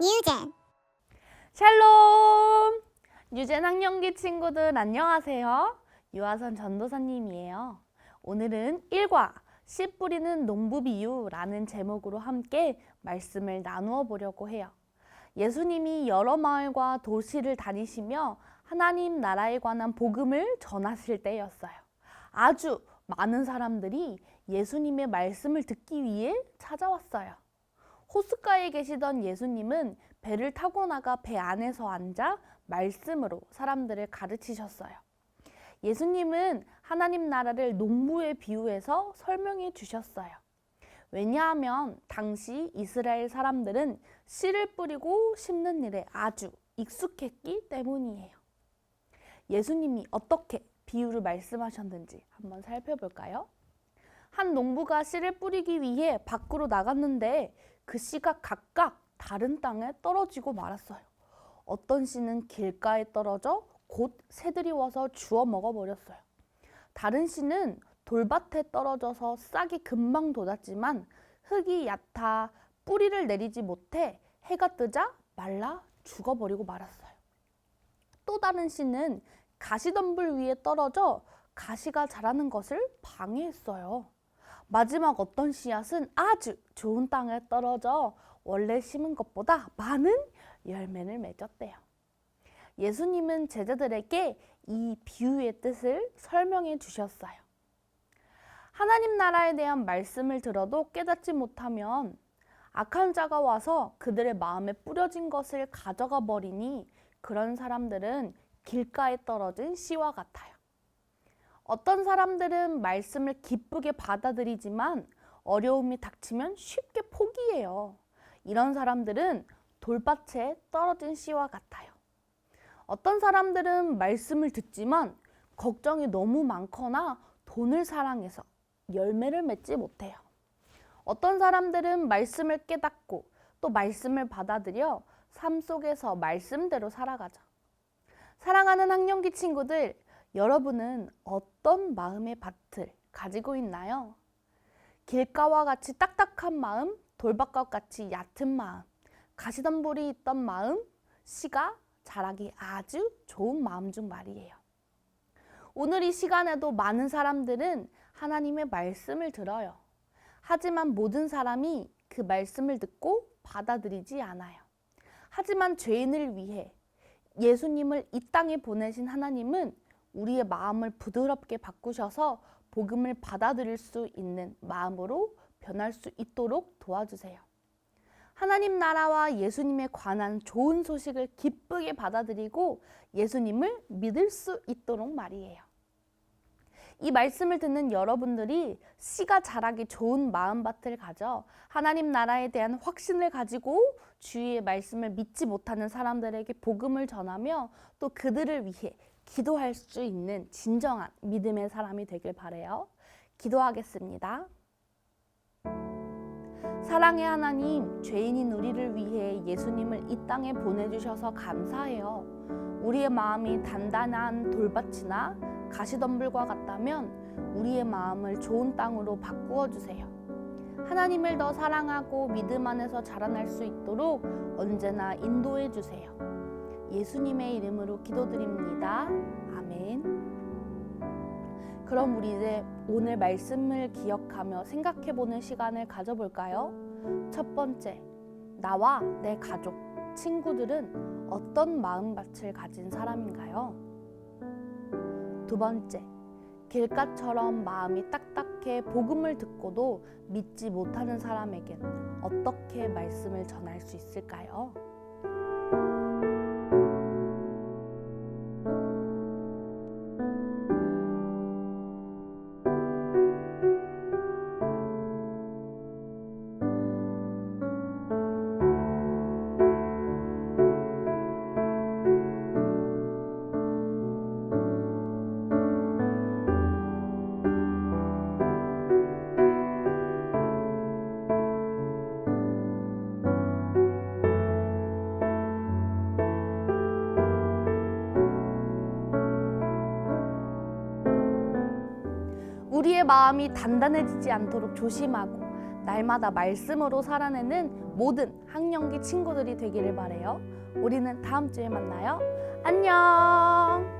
뉴젠 샬롬! 유젠 학령기 친구들 안녕하세요. 유아선 전도사님이에요. 오늘은 1과 씨 뿌리는 농부 비유라는 제목으로 함께 말씀을 나누어 보려고 해요. 예수님이 여러 마을과 도시를 다니시며 하나님 나라에 관한 복음을 전하실 때였어요. 아주 많은 사람들이 예수님의 말씀을 듣기 위해 찾아왔어요. 호숫가에 계시던 예수님은 배를 타고 나가 배 안에서 앉아 말씀으로 사람들을 가르치셨어요. 예수님은 하나님 나라를 농부에 비유해서 설명해 주셨어요. 왜냐하면 당시 이스라엘 사람들은 씨를 뿌리고 심는 일에 아주 익숙했기 때문이에요. 예수님이 어떻게 비유를 말씀하셨는지 한번 살펴볼까요? 한 농부가 씨를 뿌리기 위해 밖으로 나갔는데 그 씨가 각각 다른 땅에 떨어지고 말았어요. 어떤 씨는 길가에 떨어져 곧 새들이 와서 주워 먹어버렸어요. 다른 씨는 돌밭에 떨어져서 싹이 금방 돋았지만 흙이 얕아 뿌리를 내리지 못해 해가 뜨자 말라 죽어버리고 말았어요. 또 다른 씨는 가시덤불 위에 떨어져 가시가 자라는 것을 방해했어요. 마지막 어떤 씨앗은 아주 좋은 땅에 떨어져 원래 심은 것보다 많은 열매를 맺었대요. 예수님은 제자들에게 이 비유의 뜻을 설명해 주셨어요. 하나님 나라에 대한 말씀을 들어도 깨닫지 못하면 악한 자가 와서 그들의 마음에 뿌려진 것을 가져가 버리니 그런 사람들은 길가에 떨어진 씨와 같아요. 어떤 사람들은 말씀을 기쁘게 받아들이지만 어려움이 닥치면 쉽게 포기해요. 이런 사람들은 돌밭에 떨어진 씨와 같아요. 어떤 사람들은 말씀을 듣지만 걱정이 너무 많거나 돈을 사랑해서 열매를 맺지 못해요. 어떤 사람들은 말씀을 깨닫고 또 말씀을 받아들여 삶 속에서 말씀대로 살아가죠. 사랑하는 학령기 친구들, 여러분은 어떤 마음의 밭을 가지고 있나요? 길가와 같이 딱딱한 마음, 돌밭과 같이 얕은 마음, 가시덤불이 있던 마음, 씨가 자라기 아주 좋은 마음 중 말이에요. 오늘 이 시간에도 많은 사람들은 하나님의 말씀을 들어요. 하지만 모든 사람이 그 말씀을 듣고 받아들이지 않아요. 하지만 죄인을 위해 예수님을 이 땅에 보내신 하나님은 우리의 마음을 부드럽게 바꾸셔서 복음을 받아들일 수 있는 마음으로 변할 수 있도록 도와주세요. 하나님 나라와 예수님에 관한 좋은 소식을 기쁘게 받아들이고 예수님을 믿을 수 있도록 말이에요. 이 말씀을 듣는 여러분들이 씨가 자라기 좋은 마음밭을 가져 하나님 나라에 대한 확신을 가지고 주의 말씀을 믿지 못하는 사람들에게 복음을 전하며 또 그들을 위해 기도할 수 있는 진정한 믿음의 사람이 되길 바래요. 기도하겠습니다. 사랑의 하나님, 죄인인 우리를 위해 예수님을 이 땅에 보내주셔서 감사해요. 우리의 마음이 단단한 돌밭이나 가시덤불과 같다면 우리의 마음을 좋은 땅으로 바꾸어 주세요. 하나님을 더 사랑하고 믿음 안에서 자라날 수 있도록 언제나 인도해 주세요. 예수님의 이름으로 기도드립니다. 아멘. 그럼 우리 이제 오늘 말씀을 기억하며 생각해 보는 시간을 가져볼까요? 첫 번째, 나와 내 가족, 친구들은 어떤 마음밭을 가진 사람인가요? 두 번째, 길가처럼 마음이 딱딱해 복음을 듣고도 믿지 못하는 사람에겐 어떻게 말씀을 전할 수 있을까요? 우리의 마음이 단단해지지 않도록 조심하고 날마다 말씀으로 살아내는 모든 학령기 친구들이 되기를 바래요. 우리는 다음 주에 만나요. 안녕.